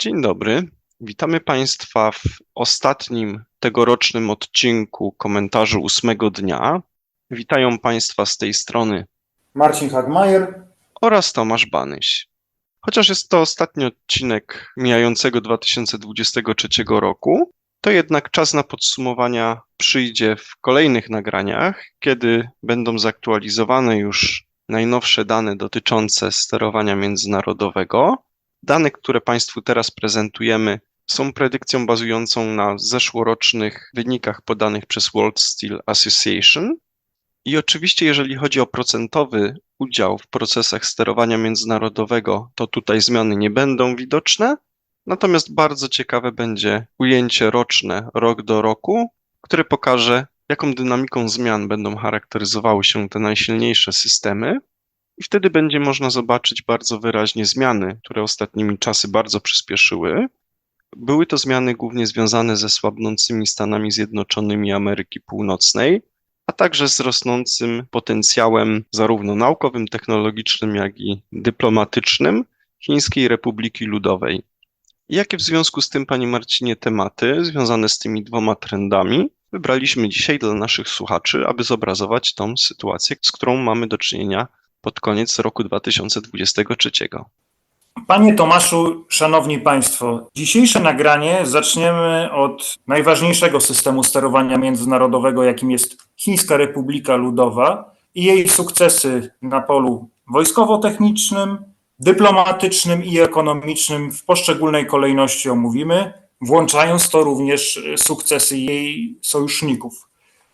Dzień dobry. Witamy Państwa w ostatnim tegorocznym odcinku komentarzy ósmego dnia. Witają Państwa z tej strony Marcin Hagmajer. oraz Tomasz Banyś. Chociaż jest to ostatni odcinek mijającego 2023 roku, to jednak czas na podsumowania przyjdzie w kolejnych nagraniach, kiedy będą zaktualizowane już najnowsze dane dotyczące sterowania międzynarodowego. Dane, które Państwu teraz prezentujemy, są predykcją bazującą na zeszłorocznych wynikach podanych przez World Steel Association. I oczywiście, jeżeli chodzi o procentowy udział w procesach sterowania międzynarodowego, to tutaj zmiany nie będą widoczne. Natomiast bardzo ciekawe będzie ujęcie roczne, rok do roku, które pokaże, jaką dynamiką zmian będą charakteryzowały się te najsilniejsze systemy. I wtedy będzie można zobaczyć bardzo wyraźnie zmiany, które ostatnimi czasy bardzo przyspieszyły. Były to zmiany głównie związane ze słabnącymi Stanami Zjednoczonymi Ameryki Północnej, a także z rosnącym potencjałem zarówno naukowym, technologicznym, jak i dyplomatycznym Chińskiej Republiki Ludowej. Jakie w związku z tym, Panie Marcinie, tematy związane z tymi dwoma trendami wybraliśmy dzisiaj dla naszych słuchaczy, aby zobrazować tą sytuację, z którą mamy do czynienia pod koniec roku 2023? Panie Tomaszu, szanowni państwo, dzisiejsze nagranie zaczniemy od najważniejszego systemu sterowania międzynarodowego, jakim jest Chińska Republika Ludowa i jej sukcesy na polu wojskowo-technicznym, dyplomatycznym i ekonomicznym w poszczególnej kolejności omówimy, włączając to również sukcesy jej sojuszników.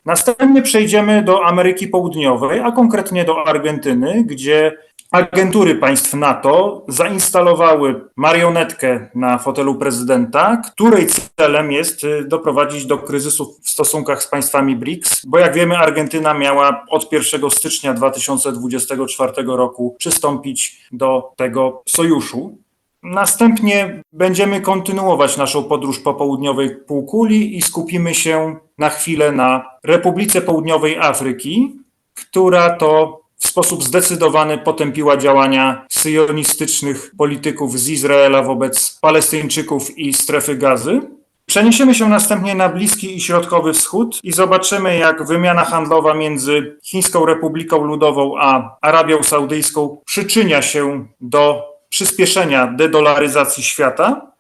Następnie przejdziemy do Ameryki Południowej, a konkretnie do Argentyny, gdzie agentury państw NATO zainstalowały marionetkę na fotelu prezydenta, której celem jest y, doprowadzić do kryzysu w stosunkach z państwami BRICS, bo jak wiemy, Argentyna miała od 1 stycznia 2024 roku przystąpić do tego sojuszu. Następnie będziemy kontynuować naszą podróż po południowej półkuli i skupimy się na chwilę na Republice Południowej Afryki, która to w sposób zdecydowany potępiła działania syjonistycznych polityków z Izraela wobec Palestyńczyków i strefy gazy. Przeniesiemy się następnie na Bliski i Środkowy Wschód i zobaczymy, jak wymiana handlowa między Chińską Republiką Ludową a Arabią Saudyjską przyczynia się do przyspieszenia dedolaryzacji świata.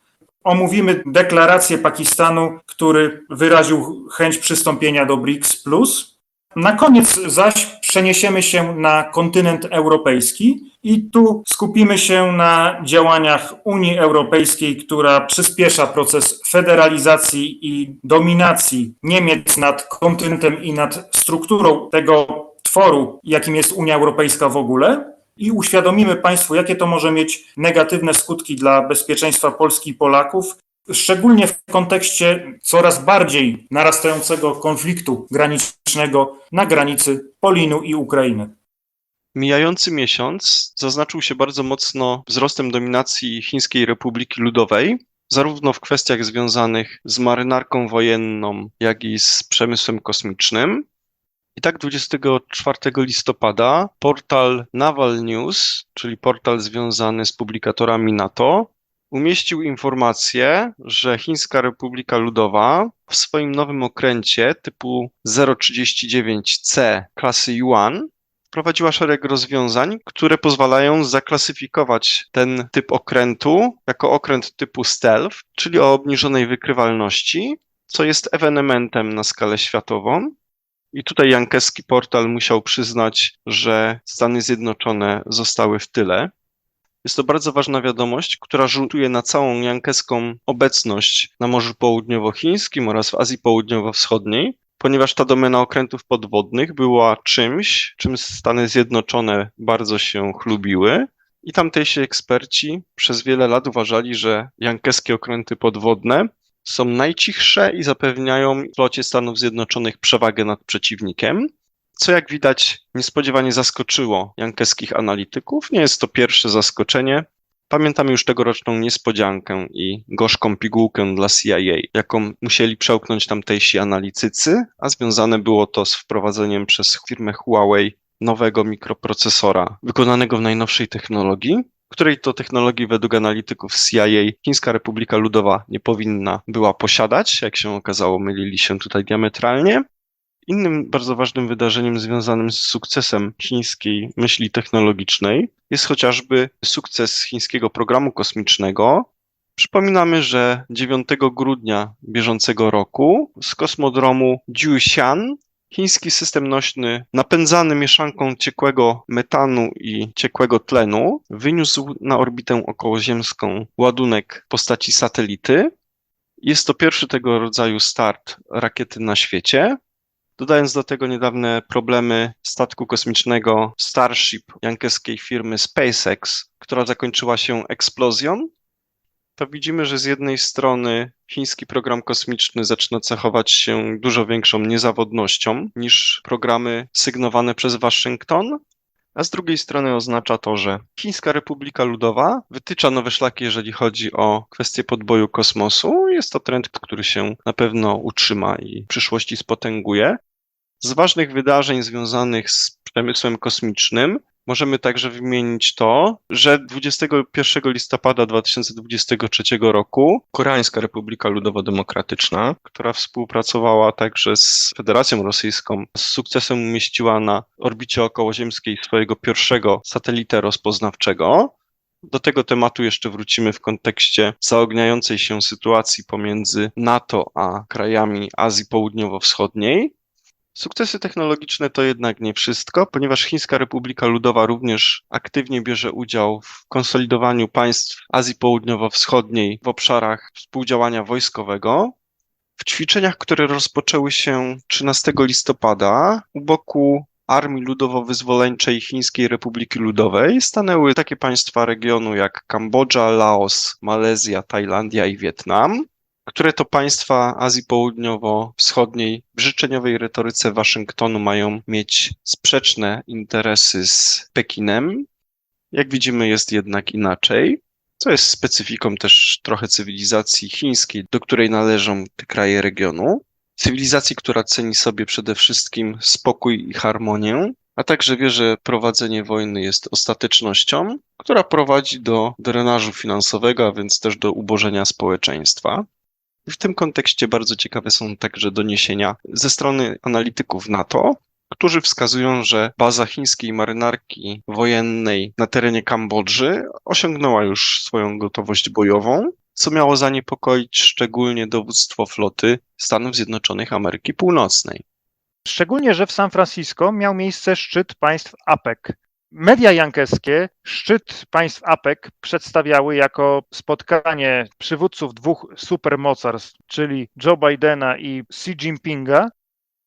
Omówimy deklarację Pakistanu, który wyraził chęć przystąpienia do BRICS. Na koniec zaś przeniesiemy się na kontynent europejski i tu skupimy się na działaniach Unii Europejskiej, która przyspiesza proces federalizacji i dominacji Niemiec nad kontynentem i nad strukturą tego tworu, jakim jest Unia Europejska w ogóle i uświadomimy Państwu, jakie to może mieć negatywne skutki dla bezpieczeństwa Polski i Polaków, szczególnie w kontekście coraz bardziej narastającego konfliktu granicznego na granicy Polinu i Ukrainy. Mijający miesiąc zaznaczył się bardzo mocno wzrostem dominacji Chińskiej Republiki Ludowej, zarówno w kwestiach związanych z marynarką wojenną, jak i z przemysłem kosmicznym. I tak 24 listopada portal Naval News, czyli portal związany z publikatorami NATO, umieścił informację, że Chińska Republika Ludowa w swoim nowym okręcie typu 039C klasy Yuan wprowadziła szereg rozwiązań, które pozwalają zaklasyfikować ten typ okrętu jako okręt typu stealth, czyli o obniżonej wykrywalności, co jest ewenementem na skalę światową. I tutaj jankeski portal musiał przyznać, że Stany Zjednoczone zostały w tyle. Jest to bardzo ważna wiadomość, która rzutuje na całą jankeską obecność na Morzu Południowochińskim oraz w Azji Południowo-Wschodniej, ponieważ ta domena okrętów podwodnych była czymś, czym Stany Zjednoczone bardzo się chlubiły. I tamtejsi eksperci przez wiele lat uważali, że jankeskie okręty podwodne są najcichsze i zapewniają flocie Stanów Zjednoczonych przewagę nad przeciwnikiem, co jak widać niespodziewanie zaskoczyło jankeskich analityków. Nie jest to pierwsze zaskoczenie. Pamiętamy już tegoroczną niespodziankę i gorzką pigułkę dla CIA, jaką musieli przełknąć tamtejsi analitycy, a związane było to z wprowadzeniem przez firmę Huawei nowego mikroprocesora wykonanego w najnowszej technologii, której to technologii według analityków CIA Chińska Republika Ludowa nie powinna była posiadać. Jak się okazało, mylili się tutaj diametralnie. Innym bardzo ważnym wydarzeniem związanym z sukcesem chińskiej myśli technologicznej jest chociażby sukces chińskiego programu kosmicznego. Przypominamy, że 9 grudnia bieżącego roku z kosmodromu Jiuxian chiński system nośny napędzany mieszanką ciekłego metanu i ciekłego tlenu wyniósł na orbitę okołoziemską ładunek w postaci satelity. Jest to pierwszy tego rodzaju start rakiety na świecie. Dodając do tego niedawne problemy statku kosmicznego Starship jankeskiej firmy SpaceX, która zakończyła się eksplozją, to widzimy, że z jednej strony chiński program kosmiczny zaczyna cechować się dużo większą niezawodnością niż programy sygnowane przez Waszyngton, a z drugiej strony oznacza to, że Chińska Republika Ludowa wytycza nowe szlaki, jeżeli chodzi o kwestię podboju kosmosu. Jest to trend, który się na pewno utrzyma i w przyszłości spotęguje. Z ważnych wydarzeń związanych z przemysłem kosmicznym możemy także wymienić to, że 21 listopada 2023 roku Koreańska Republika Ludowo-Demokratyczna, która współpracowała także z Federacją Rosyjską, z sukcesem umieściła na orbicie okołoziemskiej swojego pierwszego satelitę rozpoznawczego. Do tego tematu jeszcze wrócimy w kontekście zaogniającej się sytuacji pomiędzy NATO a krajami Azji Południowo-Wschodniej. Sukcesy technologiczne to jednak nie wszystko, ponieważ Chińska Republika Ludowa również aktywnie bierze udział w konsolidowaniu państw Azji Południowo-Wschodniej w obszarach współdziałania wojskowego. W ćwiczeniach, które rozpoczęły się 13 listopada u boku Armii Ludowo-Wyzwoleńczej Chińskiej Republiki Ludowej stanęły takie państwa regionu jak Kambodża, Laos, Malezja, Tajlandia i Wietnam które to państwa Azji Południowo-Wschodniej w życzeniowej retoryce Waszyngtonu mają mieć sprzeczne interesy z Pekinem. Jak widzimy, jest jednak inaczej, co jest specyfiką też trochę cywilizacji chińskiej, do której należą te kraje regionu. Cywilizacji, która ceni sobie przede wszystkim spokój i harmonię, a także wie, że prowadzenie wojny jest ostatecznością, która prowadzi do drenażu finansowego, a więc też do ubożenia społeczeństwa. W tym kontekście bardzo ciekawe są także doniesienia ze strony analityków NATO, którzy wskazują, że baza chińskiej marynarki wojennej na terenie Kambodży osiągnęła już swoją gotowość bojową, co miało zaniepokoić szczególnie dowództwo floty Stanów Zjednoczonych Ameryki Północnej. Szczególnie, że w San Francisco miał miejsce szczyt państw APEC. Media jankeskie szczyt państw APEC przedstawiały jako spotkanie przywódców dwóch supermocarstw, czyli Joe Bidena i Xi Jinpinga,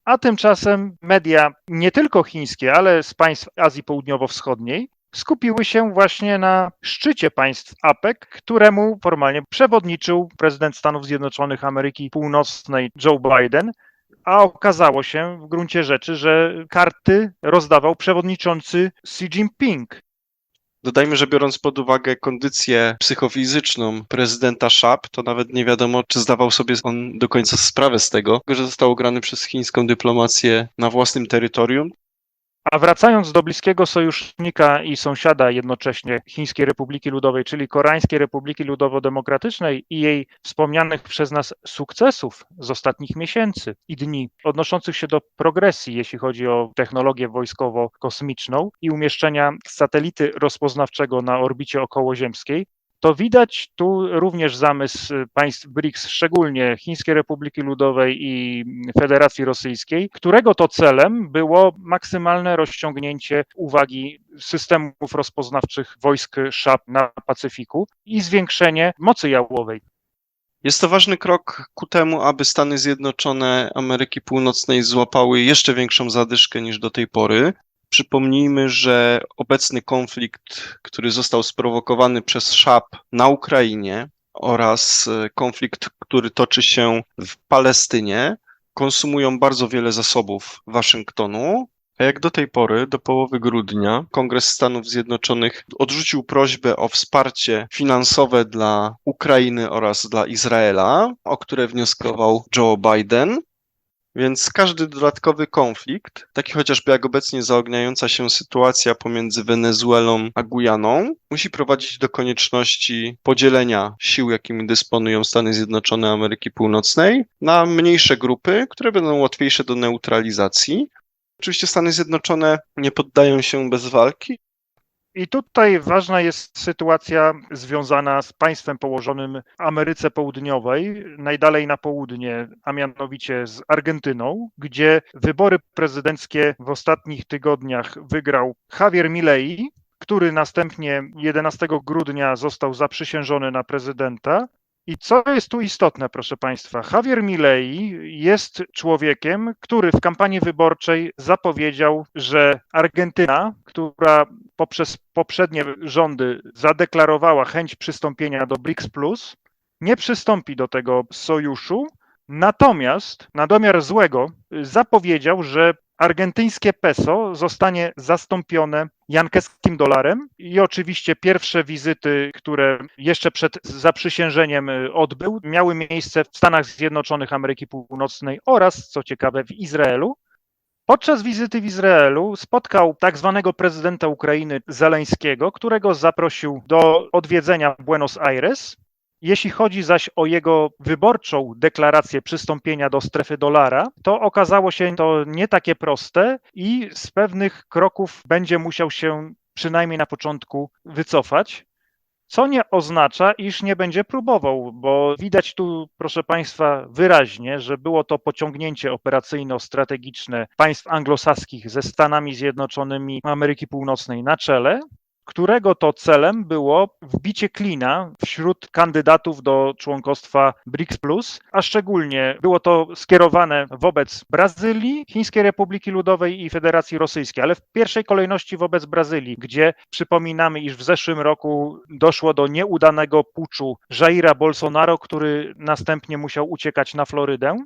a tymczasem media nie tylko chińskie, ale z państw Azji Południowo-Wschodniej skupiły się właśnie na szczycie państw APEC, któremu formalnie przewodniczył prezydent Stanów Zjednoczonych Ameryki Północnej Joe Biden, a okazało się w gruncie rzeczy, że karty rozdawał przewodniczący Xi Jinping. Dodajmy, że biorąc pod uwagę kondycję psychofizyczną prezydenta Szap, to nawet nie wiadomo, czy zdawał sobie on do końca sprawę z tego, że został ograny przez chińską dyplomację na własnym terytorium. A wracając do bliskiego sojusznika i sąsiada jednocześnie Chińskiej Republiki Ludowej, czyli Koreańskiej Republiki Ludowo-Demokratycznej i jej wspomnianych przez nas sukcesów z ostatnich miesięcy i dni, odnoszących się do progresji, jeśli chodzi o technologię wojskowo-kosmiczną i umieszczenia satelity rozpoznawczego na orbicie okołoziemskiej, to widać tu również zamysł państw BRICS, szczególnie Chińskiej Republiki Ludowej i Federacji Rosyjskiej, którego to celem było maksymalne rozciągnięcie uwagi systemów rozpoznawczych wojsk SHAP na Pacyfiku i zwiększenie mocy jałowej. Jest to ważny krok ku temu, aby Stany Zjednoczone Ameryki Północnej złapały jeszcze większą zadyszkę niż do tej pory. Przypomnijmy, że obecny konflikt, który został sprowokowany przez Szab na Ukrainie oraz e, konflikt, który toczy się w Palestynie, konsumują bardzo wiele zasobów Waszyngtonu. A jak do tej pory, do połowy grudnia, Kongres Stanów Zjednoczonych odrzucił prośbę o wsparcie finansowe dla Ukrainy oraz dla Izraela, o które wnioskował Joe Biden. Więc każdy dodatkowy konflikt, taki chociażby jak obecnie zaogniająca się sytuacja pomiędzy Wenezuelą a Gujaną, musi prowadzić do konieczności podzielenia sił, jakimi dysponują Stany Zjednoczone Ameryki Północnej, na mniejsze grupy, które będą łatwiejsze do neutralizacji. Oczywiście Stany Zjednoczone nie poddają się bez walki, I tutaj ważna jest sytuacja związana z państwem położonym w Ameryce Południowej, najdalej na południe, a mianowicie z Argentyną, gdzie wybory prezydenckie w ostatnich tygodniach wygrał Javier Milei, który następnie 11 grudnia został zaprzysiężony na prezydenta. I co jest tu istotne, proszę Państwa? Javier Milei jest człowiekiem, który w kampanii wyborczej zapowiedział, że Argentyna, która poprzez poprzednie rządy zadeklarowała chęć przystąpienia do BRICS, nie przystąpi do tego sojuszu. Natomiast na domiar złego zapowiedział, że argentyńskie peso zostanie zastąpione jankeskim dolarem i oczywiście pierwsze wizyty, które jeszcze przed zaprzysiężeniem odbył, miały miejsce w Stanach Zjednoczonych Ameryki Północnej oraz, co ciekawe, w Izraelu. Podczas wizyty w Izraelu spotkał tak zwanego prezydenta Ukrainy Zeleńskiego, którego zaprosił do odwiedzenia Buenos Aires. Jeśli chodzi zaś o jego wyborczą deklarację przystąpienia do strefy dolara, to okazało się to nie takie proste i z pewnych kroków będzie musiał się przynajmniej na początku wycofać. Co nie oznacza, iż nie będzie próbował, bo widać tu, proszę Państwa, wyraźnie, że było to pociągnięcie operacyjno-strategiczne państw anglosaskich ze Stanami Zjednoczonymi Ameryki Północnej na czele, którego to celem było wbicie klina wśród kandydatów do członkostwa BRICS, a szczególnie było to skierowane wobec Brazylii, Chińskiej Republiki Ludowej i Federacji Rosyjskiej, ale w pierwszej kolejności wobec Brazylii, gdzie przypominamy, iż w zeszłym roku doszło do nieudanego puczu Jaira Bolsonaro, który następnie musiał uciekać na Florydę.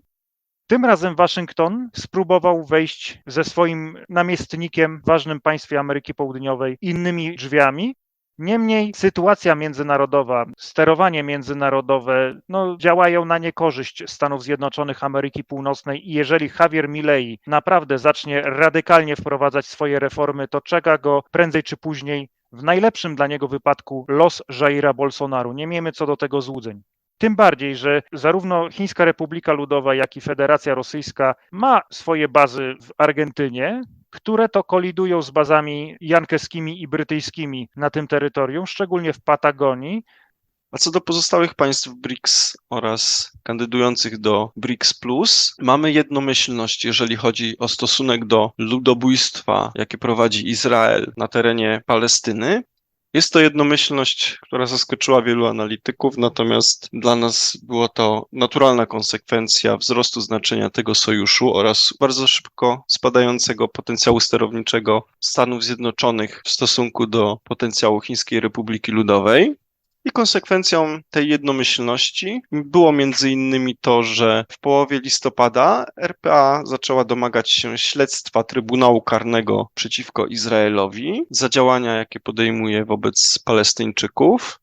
Tym razem Waszyngton spróbował wejść ze swoim namiestnikiem w ważnym państwie Ameryki Południowej innymi drzwiami. Niemniej sytuacja międzynarodowa, sterowanie międzynarodowe no, działają na niekorzyść Stanów Zjednoczonych Ameryki Północnej i jeżeli Javier Milei naprawdę zacznie radykalnie wprowadzać swoje reformy, to czeka go prędzej czy później w najlepszym dla niego wypadku los Jaira Bolsonaru. Nie miejmy co do tego złudzeń. Tym bardziej, że zarówno Chińska Republika Ludowa, jak i Federacja Rosyjska ma swoje bazy w Argentynie, które to kolidują z bazami jankeskimi i brytyjskimi na tym terytorium, szczególnie w Patagonii. A co do pozostałych państw BRICS oraz kandydujących do BRICS, mamy jednomyślność, jeżeli chodzi o stosunek do ludobójstwa, jakie prowadzi Izrael na terenie Palestyny. Jest to jednomyślność, która zaskoczyła wielu analityków, natomiast dla nas było to naturalna konsekwencja wzrostu znaczenia tego sojuszu oraz bardzo szybko spadającego potencjału sterowniczego Stanów Zjednoczonych w stosunku do potencjału Chińskiej Republiki Ludowej. I konsekwencją tej jednomyślności było między innymi to, że w połowie listopada RPA zaczęła domagać się śledztwa Trybunału Karnego przeciwko Izraelowi za działania, jakie podejmuje wobec Palestyńczyków.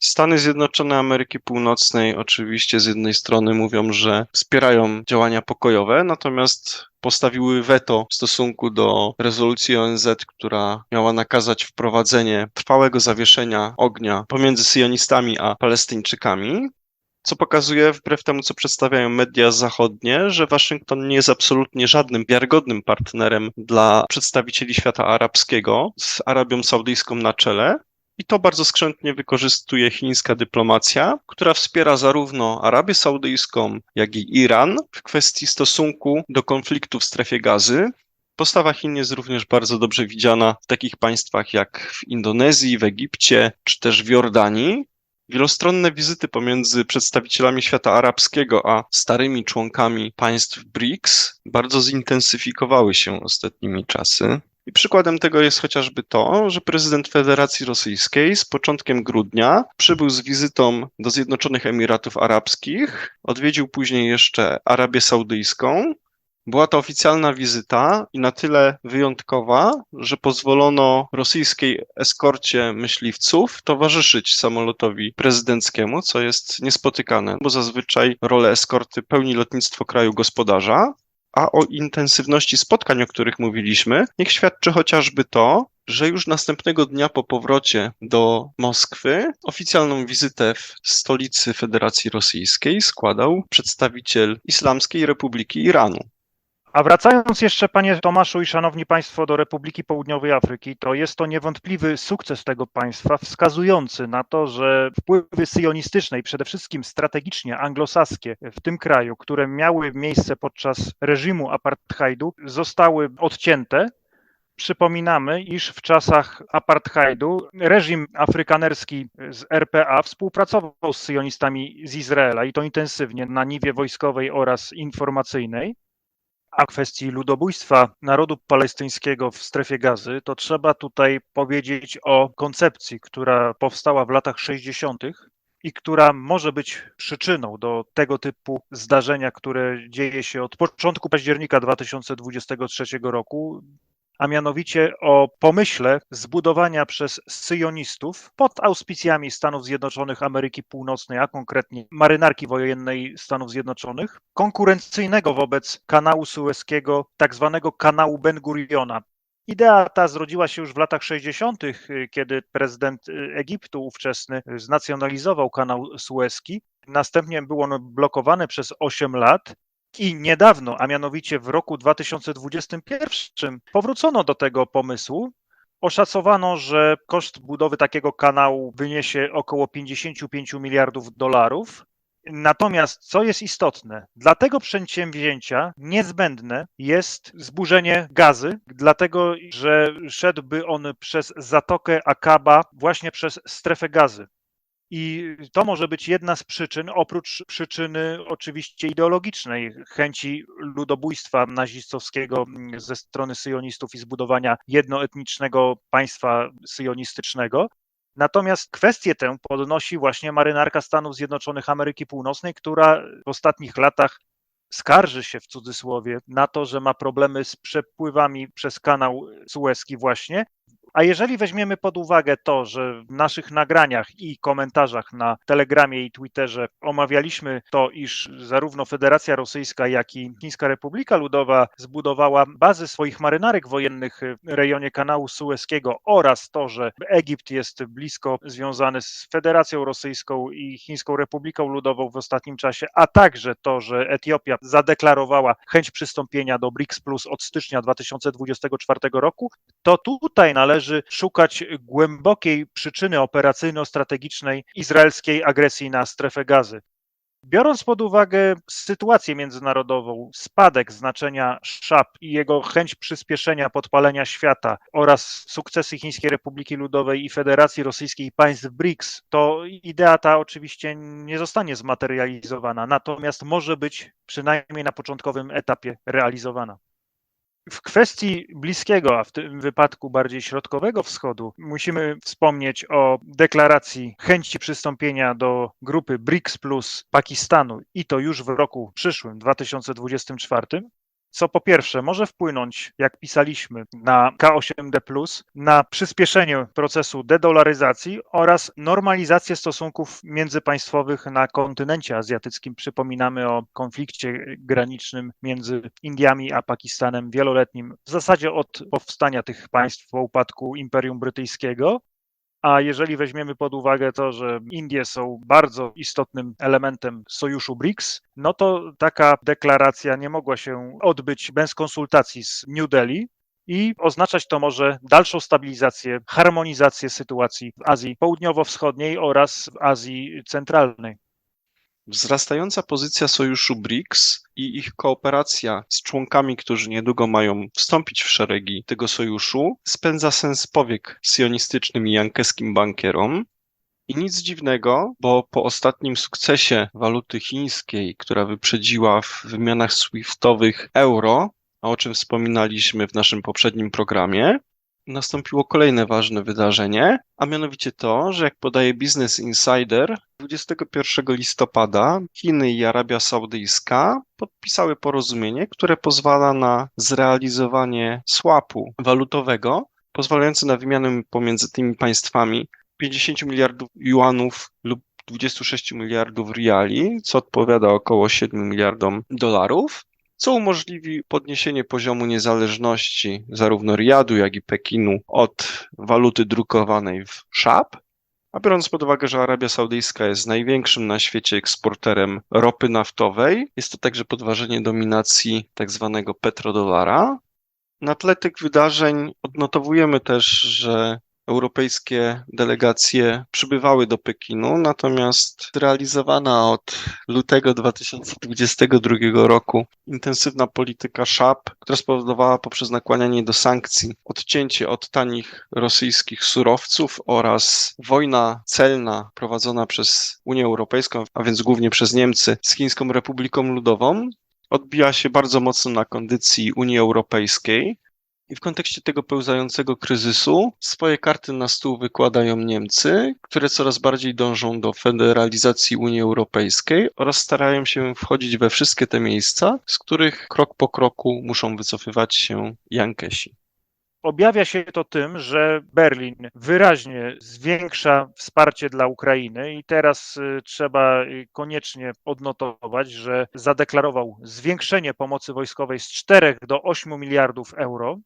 Stany Zjednoczone Ameryki Północnej oczywiście z jednej strony mówią, że wspierają działania pokojowe, natomiast postawiły weto w stosunku do rezolucji ONZ, która miała nakazać wprowadzenie trwałego zawieszenia ognia pomiędzy syjonistami a Palestyńczykami. Co pokazuje, wbrew temu, co przedstawiają media zachodnie, że Waszyngton nie jest absolutnie żadnym wiarygodnym partnerem dla przedstawicieli świata arabskiego z Arabią Saudyjską na czele. I to bardzo skrzętnie wykorzystuje chińska dyplomacja, która wspiera zarówno Arabię Saudyjską, jak i Iran w kwestii stosunku do konfliktu w strefie gazy. Postawa Chin jest również bardzo dobrze widziana w takich państwach jak w Indonezji, w Egipcie czy też w Jordanii. Wielostronne wizyty pomiędzy przedstawicielami świata arabskiego a starymi członkami państw BRICS bardzo zintensyfikowały się ostatnimi czasy. I przykładem tego jest chociażby to, że prezydent Federacji Rosyjskiej z początkiem grudnia przybył z wizytą do Zjednoczonych Emiratów Arabskich, odwiedził później jeszcze Arabię Saudyjską. Była to oficjalna wizyta i na tyle wyjątkowa, że pozwolono rosyjskiej eskorcie myśliwców towarzyszyć samolotowi prezydenckiemu, co jest niespotykane, bo zazwyczaj rolę eskorty pełni lotnictwo kraju gospodarza. A o intensywności spotkań, o których mówiliśmy, niech świadczy chociażby to, że już następnego dnia po powrocie do Moskwy oficjalną wizytę w stolicy Federacji Rosyjskiej składał przedstawiciel Islamskiej Republiki Iranu. A wracając jeszcze, panie Tomaszu i szanowni państwo, do Republiki Południowej Afryki, to jest to niewątpliwy sukces tego państwa, wskazujący na to, że wpływy syjonistyczne i przede wszystkim strategicznie anglosaskie w tym kraju, które miały miejsce podczas reżimu apartheidu, zostały odcięte. Przypominamy, iż w czasach apartheidu reżim afrykanerski z RPA współpracował z syjonistami z Izraela i to intensywnie na niwie wojskowej oraz informacyjnej. A kwestii ludobójstwa narodu palestyńskiego w strefie gazy, to trzeba tutaj powiedzieć o koncepcji, która powstała w latach 60. i która może być przyczyną do tego typu zdarzenia, które dzieje się od początku października 2023 roku, a mianowicie o pomyśle zbudowania przez syjonistów pod auspicjami Stanów Zjednoczonych Ameryki Północnej, a konkretnie marynarki wojennej Stanów Zjednoczonych, konkurencyjnego wobec kanału sueskiego, tak zwanego kanału Ben Guriona. Idea ta zrodziła się już w latach 60., kiedy prezydent Egiptu ówczesny znacjonalizował kanał sueski. Następnie był on blokowany przez 8 lat. I niedawno, a mianowicie w roku 2021, powrócono do tego pomysłu. Oszacowano, że koszt budowy takiego kanału wyniesie około 55 miliardów dolarów. Natomiast, co jest istotne, dla tego przedsięwzięcia niezbędne jest zburzenie gazy, dlatego że szedłby on przez Zatokę Akaba, właśnie przez strefę gazy. I to może być jedna z przyczyn, oprócz przyczyny oczywiście ideologicznej, chęci ludobójstwa nazistowskiego ze strony syjonistów i zbudowania jednoetnicznego państwa syjonistycznego. Natomiast kwestię tę podnosi właśnie marynarka Stanów Zjednoczonych Ameryki Północnej, która w ostatnich latach skarży się w cudzysłowie na to, że ma problemy z przepływami przez kanał Suezki właśnie a jeżeli weźmiemy pod uwagę to, że w naszych nagraniach i komentarzach na Telegramie i Twitterze omawialiśmy to, iż zarówno Federacja Rosyjska, jak i Chińska Republika Ludowa zbudowała bazy swoich marynarek wojennych w rejonie kanału Sueskiego oraz to, że Egipt jest blisko związany z Federacją Rosyjską i Chińską Republiką Ludową w ostatnim czasie, a także to, że Etiopia zadeklarowała chęć przystąpienia do BRICS Plus od stycznia 2024 roku, to tutaj należy należy szukać głębokiej przyczyny operacyjno-strategicznej izraelskiej agresji na strefę gazy. Biorąc pod uwagę sytuację międzynarodową, spadek znaczenia SHAP i jego chęć przyspieszenia podpalenia świata oraz sukcesy Chińskiej Republiki Ludowej i Federacji Rosyjskiej i państw BRICS, to idea ta oczywiście nie zostanie zmaterializowana, natomiast może być przynajmniej na początkowym etapie realizowana. W kwestii bliskiego, a w tym wypadku bardziej środkowego wschodu, musimy wspomnieć o deklaracji chęci przystąpienia do grupy BRICS plus Pakistanu. I to już w roku przyszłym, 2024 co po pierwsze może wpłynąć, jak pisaliśmy, na K8D, na przyspieszenie procesu dedolaryzacji oraz normalizację stosunków międzypaństwowych na kontynencie azjatyckim. Przypominamy o konflikcie granicznym między Indiami a Pakistanem wieloletnim, w zasadzie od powstania tych państw po upadku Imperium Brytyjskiego. A jeżeli weźmiemy pod uwagę to, że Indie są bardzo istotnym elementem sojuszu BRICS, no to taka deklaracja nie mogła się odbyć bez konsultacji z New Delhi. I oznaczać to może dalszą stabilizację, harmonizację sytuacji w Azji Południowo-Wschodniej oraz w Azji Centralnej. Wzrastająca pozycja sojuszu BRICS i ich kooperacja z członkami, którzy niedługo mają wstąpić w szeregi tego sojuszu, spędza sens powiek sionistycznym i jankeskim bankierom. I nic dziwnego, bo po ostatnim sukcesie waluty chińskiej, która wyprzedziła w wymianach swiftowych euro, o czym wspominaliśmy w naszym poprzednim programie, nastąpiło kolejne ważne wydarzenie, a mianowicie to, że jak podaje Business Insider, 21 listopada Chiny i Arabia Saudyjska podpisały porozumienie, które pozwala na zrealizowanie swapu walutowego, pozwalający na wymianę pomiędzy tymi państwami 50 miliardów juanów lub 26 miliardów riali, co odpowiada około 7 miliardom dolarów, co umożliwi podniesienie poziomu niezależności zarówno Riadu, jak i Pekinu od waluty drukowanej w szap. A biorąc pod uwagę, że Arabia Saudyjska jest największym na świecie eksporterem ropy naftowej, jest to także podważenie dominacji tak zwanego petrodolara. Na tle tych wydarzeń odnotowujemy też, że europejskie delegacje przybywały do Pekinu, natomiast realizowana od lutego 2022 roku intensywna polityka szap, która spowodowała poprzez nakłanianie do sankcji odcięcie od tanich rosyjskich surowców oraz wojna celna prowadzona przez Unię Europejską, a więc głównie przez Niemcy z Chińską Republiką Ludową, odbija się bardzo mocno na kondycji Unii Europejskiej. I w kontekście tego pełzającego kryzysu swoje karty na stół wykładają Niemcy, które coraz bardziej dążą do federalizacji Unii Europejskiej oraz starają się wchodzić we wszystkie te miejsca, z których krok po kroku muszą wycofywać się Jankesi. Objawia się to tym, że Berlin wyraźnie zwiększa wsparcie dla Ukrainy i teraz y, trzeba y, koniecznie odnotować, że zadeklarował zwiększenie pomocy wojskowej z 4 do 8 miliardów euro.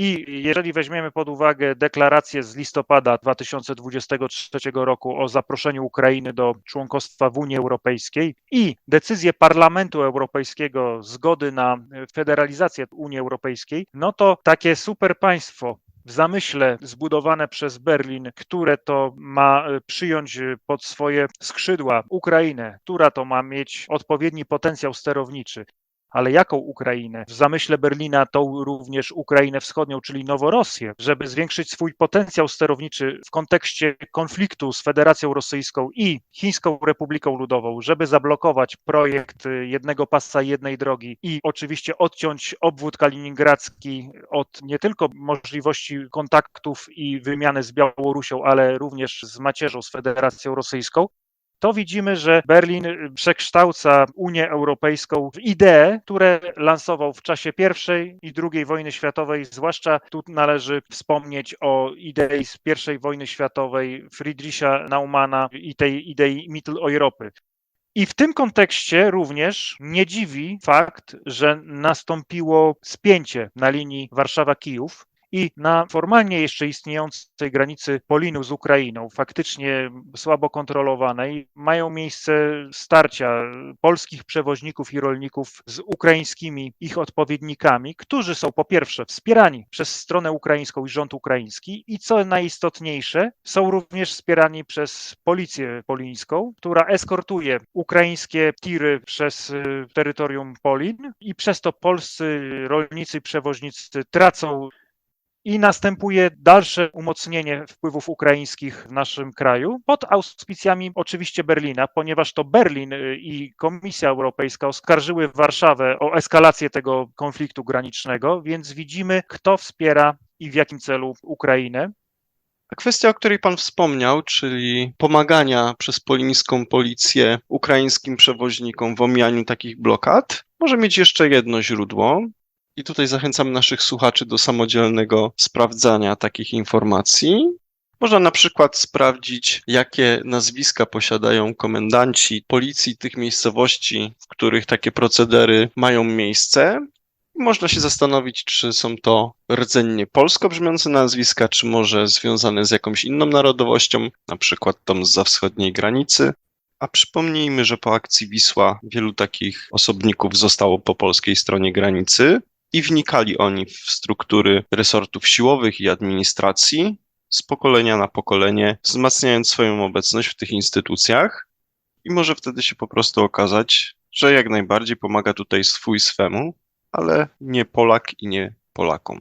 I jeżeli weźmiemy pod uwagę deklarację z listopada 2023 roku o zaproszeniu Ukrainy do członkostwa w Unii Europejskiej i decyzję Parlamentu Europejskiego zgody na federalizację Unii Europejskiej, no to takie super państwo w zamyśle zbudowane przez Berlin, które to ma przyjąć pod swoje skrzydła Ukrainę, która to ma mieć odpowiedni potencjał sterowniczy, ale jaką Ukrainę? W zamyśle Berlina tą również Ukrainę Wschodnią, czyli Noworosję, żeby zwiększyć swój potencjał sterowniczy w kontekście konfliktu z Federacją Rosyjską i Chińską Republiką Ludową, żeby zablokować projekt jednego pasa, jednej drogi i oczywiście odciąć obwód kaliningradzki od nie tylko możliwości kontaktów i wymiany z Białorusią, ale również z macierzą, z Federacją Rosyjską, to widzimy, że Berlin przekształca Unię Europejską w idee, które lansował w czasie I i II wojny światowej. Zwłaszcza tu należy wspomnieć o idei z I wojny światowej Friedricha Naumana i tej idei Mitteleuropy. I w tym kontekście również nie dziwi fakt, że nastąpiło spięcie na linii Warszawa-Kijów, i na formalnie jeszcze istniejącej granicy Polinu z Ukrainą, faktycznie słabo kontrolowanej, mają miejsce starcia polskich przewoźników i rolników z ukraińskimi ich odpowiednikami, którzy są po pierwsze wspierani przez stronę ukraińską i rząd ukraiński i co najistotniejsze, są również wspierani przez policję polińską, która eskortuje ukraińskie tiry przez y, terytorium Polin i przez to polscy rolnicy i przewoźnicy tracą i następuje dalsze umocnienie wpływów ukraińskich w naszym kraju pod auspicjami oczywiście Berlina, ponieważ to Berlin y, i Komisja Europejska oskarżyły Warszawę o eskalację tego konfliktu granicznego, więc widzimy, kto wspiera i w jakim celu Ukrainę. Kwestia, o której Pan wspomniał, czyli pomagania przez polińską policję ukraińskim przewoźnikom w omijaniu takich blokad, może mieć jeszcze jedno źródło, i tutaj zachęcam naszych słuchaczy do samodzielnego sprawdzania takich informacji. Można na przykład sprawdzić, jakie nazwiska posiadają komendanci policji tych miejscowości, w których takie procedery mają miejsce. Można się zastanowić, czy są to rdzennie polsko brzmiące nazwiska, czy może związane z jakąś inną narodowością, na przykład tą z wschodniej granicy. A przypomnijmy, że po akcji Wisła wielu takich osobników zostało po polskiej stronie granicy i wnikali oni w struktury resortów siłowych i administracji z pokolenia na pokolenie, wzmacniając swoją obecność w tych instytucjach i może wtedy się po prostu okazać, że jak najbardziej pomaga tutaj swój swemu, ale nie Polak i nie Polakom.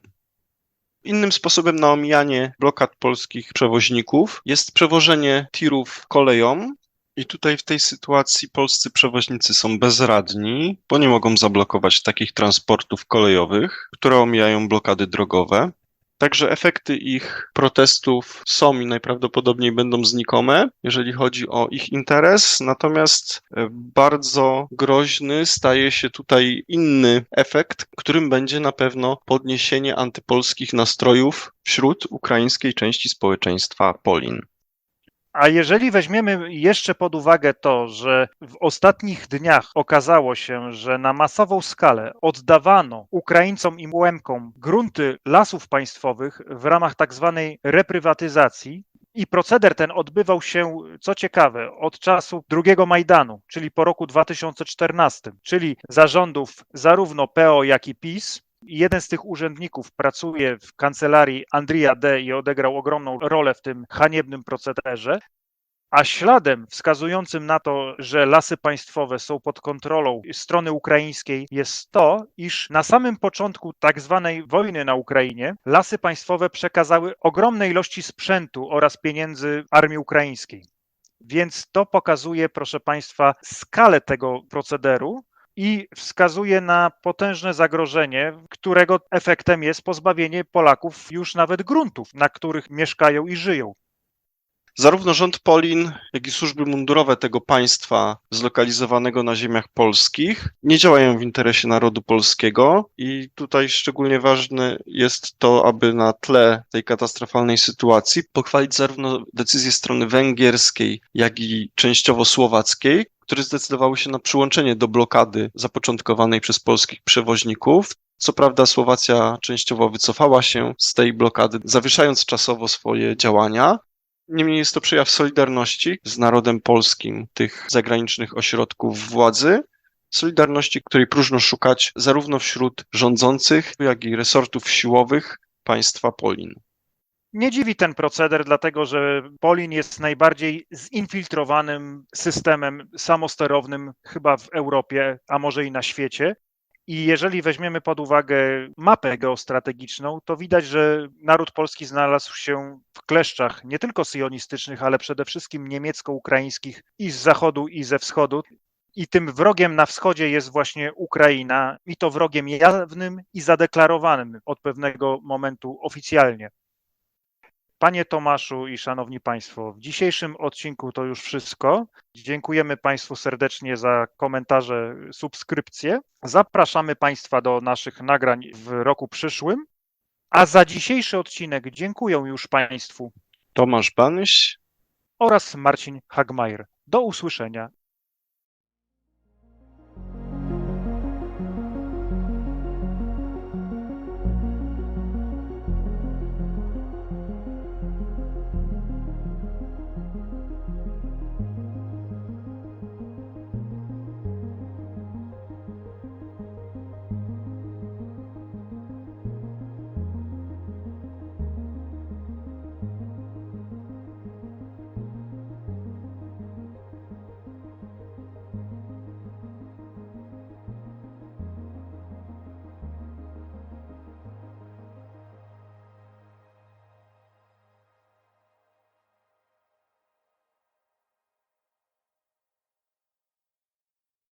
Innym sposobem na omijanie blokad polskich przewoźników jest przewożenie tirów koleją, I tutaj w tej sytuacji polscy przewoźnicy są bezradni, bo nie mogą zablokować takich transportów kolejowych, które omijają blokady drogowe. Także efekty ich protestów są i najprawdopodobniej będą znikome, jeżeli chodzi o ich interes. Natomiast e, bardzo groźny staje się tutaj inny efekt, którym będzie na pewno podniesienie antypolskich nastrojów wśród ukraińskiej części społeczeństwa Polin. A jeżeli weźmiemy jeszcze pod uwagę to, że w ostatnich dniach okazało się, że na masową skalę oddawano Ukraińcom i Łemkom grunty lasów państwowych w ramach tak zwanej reprywatyzacji, i proceder ten odbywał się, co ciekawe, od czasu drugiego Majdanu, czyli po roku 2014, czyli zarządów zarówno PO, jak i PiS. Jeden z tych urzędników pracuje w kancelarii Andrija D. i odegrał ogromną rolę w tym haniebnym procederze. A śladem wskazującym na to, że lasy państwowe są pod kontrolą strony ukraińskiej, jest to, iż na samym początku tak zwanej wojny na Ukrainie lasy państwowe przekazały ogromne ilości sprzętu oraz pieniędzy armii ukraińskiej. Więc to pokazuje, proszę Państwa, skalę tego procederu i wskazuje na potężne zagrożenie, którego efektem jest pozbawienie Polaków już nawet gruntów, na których mieszkają i żyją. Zarówno rząd Polin, jak i służby mundurowe tego państwa zlokalizowanego na ziemiach polskich nie działają w interesie narodu polskiego i tutaj szczególnie ważne jest to, aby na tle tej katastrofalnej sytuacji pochwalić zarówno decyzję strony węgierskiej, jak i częściowo słowackiej, które zdecydowały się na przyłączenie do blokady zapoczątkowanej przez polskich przewoźników. Co prawda Słowacja częściowo wycofała się z tej blokady, zawieszając czasowo swoje działania, Niemniej jest to przejaw solidarności z narodem polskim tych zagranicznych ośrodków władzy, solidarności, której próżno szukać zarówno wśród rządzących, jak i resortów siłowych państwa Polin. Nie dziwi ten proceder, dlatego że Polin jest najbardziej zinfiltrowanym systemem samosterownym chyba w Europie, a może i na świecie. I jeżeli weźmiemy pod uwagę mapę geostrategiczną, to widać, że naród polski znalazł się w kleszczach nie tylko syjonistycznych, ale przede wszystkim niemiecko-ukraińskich i z zachodu, i ze wschodu. I tym wrogiem na wschodzie jest właśnie Ukraina, i to wrogiem jawnym i zadeklarowanym od pewnego momentu oficjalnie. Panie Tomaszu i szanowni Państwo, w dzisiejszym odcinku to już wszystko. Dziękujemy Państwu serdecznie za komentarze, subskrypcje. Zapraszamy Państwa do naszych nagrań w roku przyszłym. A za dzisiejszy odcinek dziękuję już Państwu Tomasz Banyś oraz Marcin Hagmajer. Do usłyszenia